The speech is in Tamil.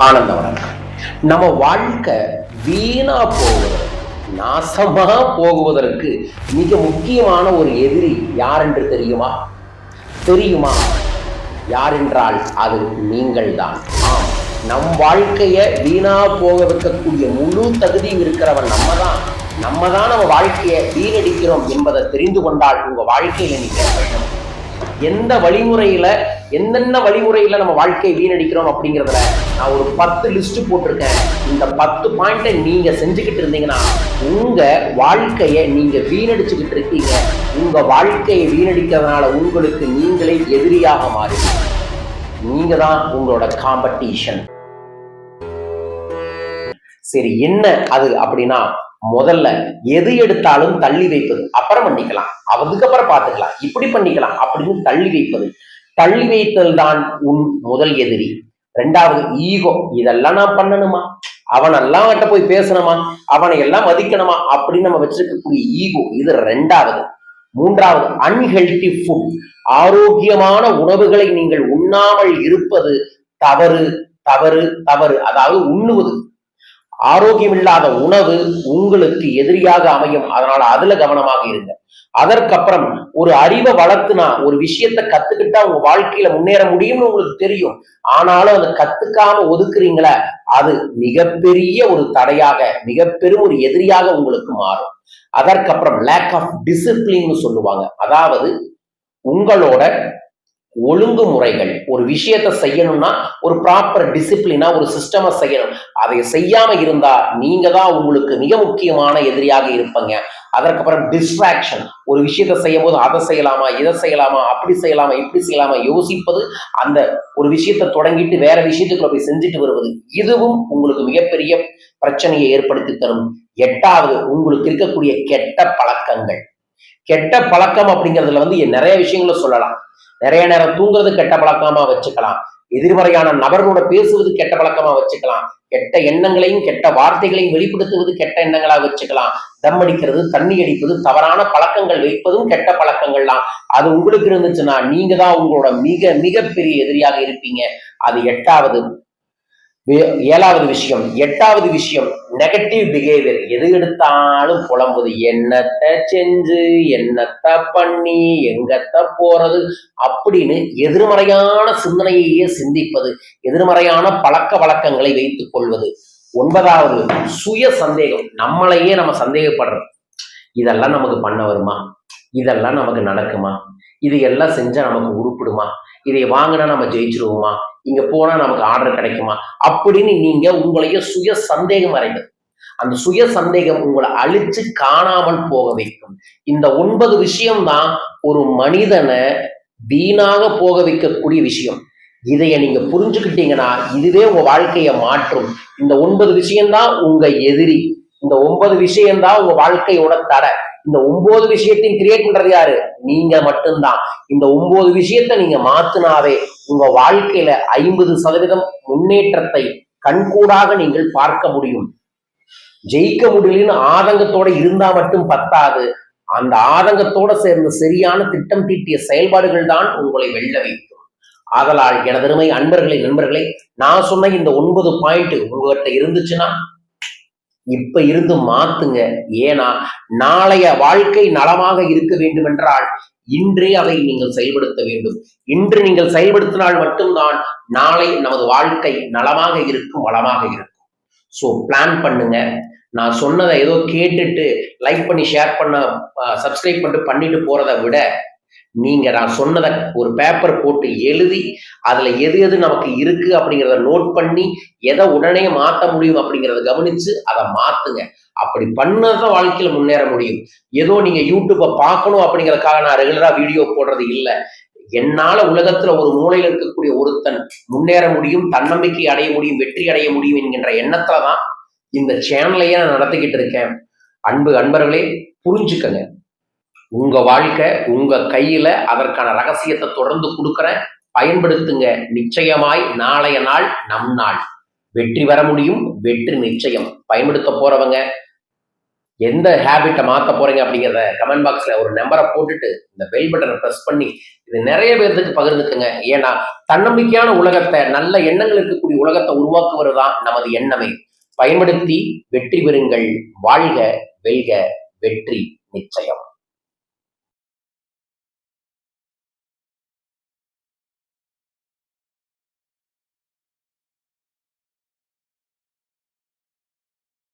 ஆனந்தவனம் நம்ம வாழ்க்கை வீணா போவதற்கு நாசமா போகுவதற்கு மிக முக்கியமான ஒரு எதிரி யார் என்று தெரியுமா? தெரியுமா? யார் என்றால் அது நீங்கள்தான். ஆம் நம் வாழ்க்கையை வீணா போக வைக்கக்கூடிய முழு தகுதியும் இருக்கிறவன் நம்ம தான் நம்ம தான் நம்ம வாழ்க்கையை வீணடிக்கிறோம் என்பதை தெரிந்து கொண்டால் உங்க வாழ்க்கையில நீங்க எந்த வழிமுறையில என்னென்ன வழிமுறையில் நம்ம வாழ்க்கையை வீணடிக்கிறோம் அப்படிங்கிறதுல நான் ஒரு பத்து லிஸ்ட் போட்டிருக்கேன். இந்த பத்து பாயிண்ட்டை நீங்க செஞ்சுக்கிட்டு இருந்தீங்கன்னா உங்க வாழ்க்கையை நீங்க வீணடிச்சுக்கிட்டு இருக்கீங்க. உங்க வாழ்க்கையை வீணடிக்கிறதுனால உங்களுக்கு நீங்களே எதிரியாக மாறி நீங்கள் தான் உங்களோட காம்படிஷன் சரி என்ன அது அப்படின்னா முதல்ல எது எடுத்தாலும் தள்ளி வைப்பது அப்புறம் பண்ணிக்கலாம். அதுக்கப்புறம் பார்த்துக்கலாம். இப்படி பண்ணிக்கலாம் அப்படின்னு தள்ளி வைப்பது. தள்ளி வைத்தல் தான் உன் முதல் எதிரி. ரெண்டாவது ஈகோ. இதெல்லாம் நான் பண்ணணுமா? அவனெல்லாம் கிட்ட போய் பேசணுமா? அவனை எல்லாம் மதிக்கணுமா? அப்படின்னு நம்ம வச்சிருக்கக்கூடிய ஈகோ இது ரெண்டாவது. மூன்றாவது அன்ஹெல்தி ஃபுட் ஆரோக்கியமான உணவுகளை நீங்கள் உண்ணாமல் இருப்பது தவறு தவறு தவறு. அதாவது உண்ணுவது. ஆரோக்கியம் இல்லாத உணவு உங்களுக்கு எதிரியாக அமையும். அதனால அதுல கவனமாக இருங்க. அதற்கப்புறம் ஒரு அறிவை வளர்த்துனா ஒரு விஷயத்த கத்துக்கிட்டா உங்க வாழ்க்கையில முன்னேற முடியும்னு உங்களுக்கு தெரியும். ஆனாலும் அதை கத்துக்காம ஒதுக்குறீங்களே அது மிகப்பெரிய ஒரு தடையாக மிக பெரும் ஒரு எதிரியாக உங்களுக்கு மாறும். அதற்கப்புறம் லேக் ஆஃப் டிசிப்ளின்னு சொல்லுவாங்க. அதாவது உங்களோட ஒழுங்குமுறைகள். ஒரு விஷயத்த செய்யணும்னா ஒரு ப்ராப்பர் டிசிப்ளினா ஒரு சிஸ்டமா செய்யணும். அதை செய்யாம இருந்தா நீங்க தான் உங்களுக்கு மிக முக்கியமான எதிரியாக இருப்பீங்க. அதற்கப்புறம் டிஸ்ட்ராக்ஷன் ஒரு விஷயத்த செய்யும் போது அதை செய்யலாமா இதை செய்யலாமா அப்படி செய்யலாமா இப்படி செய்யலாமா யோசிப்பது அந்த ஒரு விஷயத்தை தொடங்கிட்டு வேற விஷயத்துக்குள்ள போய் செஞ்சுட்டு வருவது இதுவும் உங்களுக்கு மிகப்பெரிய பிரச்சனையை ஏற்படுத்தி தரும். எட்டாவது உங்களுக்கு இருக்கக்கூடிய கெட்ட பழக்கங்கள். கெட்ட பழக்கம் அப்படிங்கிறதுல வந்து நிறைய விஷயங்களை சொல்லலாம். நிறைய நேரம் தூங்குறது கெட்ட பழக்கமா வச்சுக்கலாம். எதிர்மறையான நபர்களோட பேசுவது கெட்ட பழக்கமா வச்சுக்கலாம். கெட்ட எண்ணங்களையும் கெட்ட வார்த்தைகளையும் வெளிப்படுத்துவது கெட்ட எண்ணங்களா வச்சுக்கலாம். தம் அடிக்கிறது தண்ணி அடிப்பது தவறான பழக்கங்கள் வைப்பதும் கெட்ட பழக்கங்கள்லாம் அது உங்களுக்கு இருந்துச்சுன்னா நீங்க தான் உங்களோட மிக மிகப்பெரிய எதிரியாக இருப்பீங்க. அது எட்டாவது ஏழாவது விஷயம் எட்டாவது விஷயம் நெகட்டிவ் பிஹேவியர் எது எடுத்தாலும் புலம்புது. என்னத்த செஞ்சு என்னத்த பண்ணி எங்கத்த போறது அப்படின்னு எதிர்மறையான சிந்தனையையே சிந்திப்பது எதிர்மறையான பழக்க வழக்கங்களை வைத்துக் கொள்வது. ஒன்பதாவது சுய சந்தேகம். நம்மளையே நம்ம சந்தேகப்படுறோம். இதெல்லாம் நமக்கு பண்ண வருமா? இதெல்லாம் நமக்கு நடக்குமா? இது எல்லாம் செஞ்சா நமக்கு உருப்பிடுமா? இதை வாங்கினா நம்ம ஜெயிச்சிருவோமா? இங்க போனா நமக்கு ஆர்டர் கிடைக்குமா? அப்படின்னு நீங்க உங்களையே சுய சந்தேகம் அடைவது அந்த சுய சந்தேகம் உங்களை அழிச்சு காணாமல் போக வைக்கும். இந்த ஒன்பது விஷயம்தான் ஒரு மனிதனை வீணாக போக வைக்கக்கூடிய விஷயம். இதைய நீங்க புரிஞ்சுக்கிட்டீங்கன்னா இதுவே உங்க வாழ்க்கையை மாற்றும். இந்த ஒன்பது விஷயம்தான் உங்க எதிரி. இந்த ஒன்பது விஷயம்தான் உங்க வாழ்க்கையோட தடை. இந்த ஒன்பது விஷயத்தையும் கிரியேட் பண்றது யாரு? நீங்க மட்டும்தான். இந்த ஒன்பது விஷயத்த நீங்க மாத்தினாவே உங்க வாழ்க்கையில ஐம்பது சதவீதம் முன்னேற்றத்தை கண்கூடாக நீங்கள் பார்க்க முடியும். ஜெயிக்க முடியலன்னு ஆதங்கத்தோட இருந்தா மட்டும் பத்தாது. அந்த ஆதங்கத்தோட சேர்ந்த சரியான திட்டம் தீட்டிய செயல்பாடுகள் தான் உங்களை வெல்ல வைக்கும். ஆதலால் எனதருமை அன்பர்களை நண்பர்களே நான் சொன்ன இந்த ஒன்பது பாயிண்ட் உங்ககிட்ட இருந்துச்சுன்னா இப்ப இருந்து மாத்துங்க. ஏன்னா நாளைய வாழ்க்கை நலமாக இருக்க வேண்டும் என்றால் இன்றே அதை நீங்கள் செயல்படுத்த வேண்டும். இன்று நீங்கள் செயல்படுத்தினால் மட்டும்தான் நாளை நமது வாழ்க்கை நலமாக இருக்கும் வளமாக இருக்கும். ஸோ பிளான் பண்ணுங்க. நான் சொன்னதை ஏதோ கேட்டுட்டு லைக் பண்ணி ஷேர் பண்ண சப்ஸ்கிரைப் பண்ணிட்டு பண்ணிட்டு போறதை விட நீங்க நான் சொன்னதை ஒரு பேப்பர் போட்டு எழுதி அதுல எது எது நமக்கு இருக்கு அப்படிங்கிறத நோட் பண்ணி எதை உடனே மாற்ற முடியும் அப்படிங்கிறத கவனிச்சு அதை மாத்துங்க. அப்படி பண்ணதான் வாழ்க்கையில முன்னேற முடியும். ஏதோ நீங்க யூடியூப்பை பார்க்கணும் அப்படிங்கிறதுக்காக நான் ரெகுலரா வீடியோ போடுறது இல்லை. என்னால உலகத்துல ஒரு மூலையில் இருக்கக்கூடிய ஒருத்தன் முன்னேற முடியும் தன்னம்பிக்கை அடைய முடியும் வெற்றி அடைய முடியும் என்கின்ற எண்ணத்துல தான் இந்த சேனலையே நான் நடத்திக்கிட்டு இருக்கேன். அன்பு அன்பர்களே புரிஞ்சுக்கங்க. உங்க வாழ்க்கை உங்க கையில அதற்கான ரகசியத்தை தொடர்ந்து கொடுக்குறேன் பயன்படுத்துங்க. நிச்சயமாய் நாளைய நாள் நம் நாள். வெற்றி வர முடியும் வெற்றி நிச்சயம். பயன்படுத்த போறவங்க எந்த ஹேபிட்டை மாற்ற போறீங்க அப்படிங்கிறத கமெண்ட் பாக்ஸ்ல ஒரு நம்பரை போட்டுட்டு இந்த பெல் பட்டனை ப்ரெஸ் பண்ணி இது நிறைய பேர்த்துக்கு பகிர்ந்துக்குங்க. ஏன்னா தன்னம்பிக்கையான உலகத்தை நல்ல எண்ணங்கள் இருக்கக்கூடிய உலகத்தை உருவாக்குவது தான் நமது எண்ணமே. பயன்படுத்தி வெற்றி பெறுங்கள். வாழ்க வெல்க வெற்றி நிச்சயம்.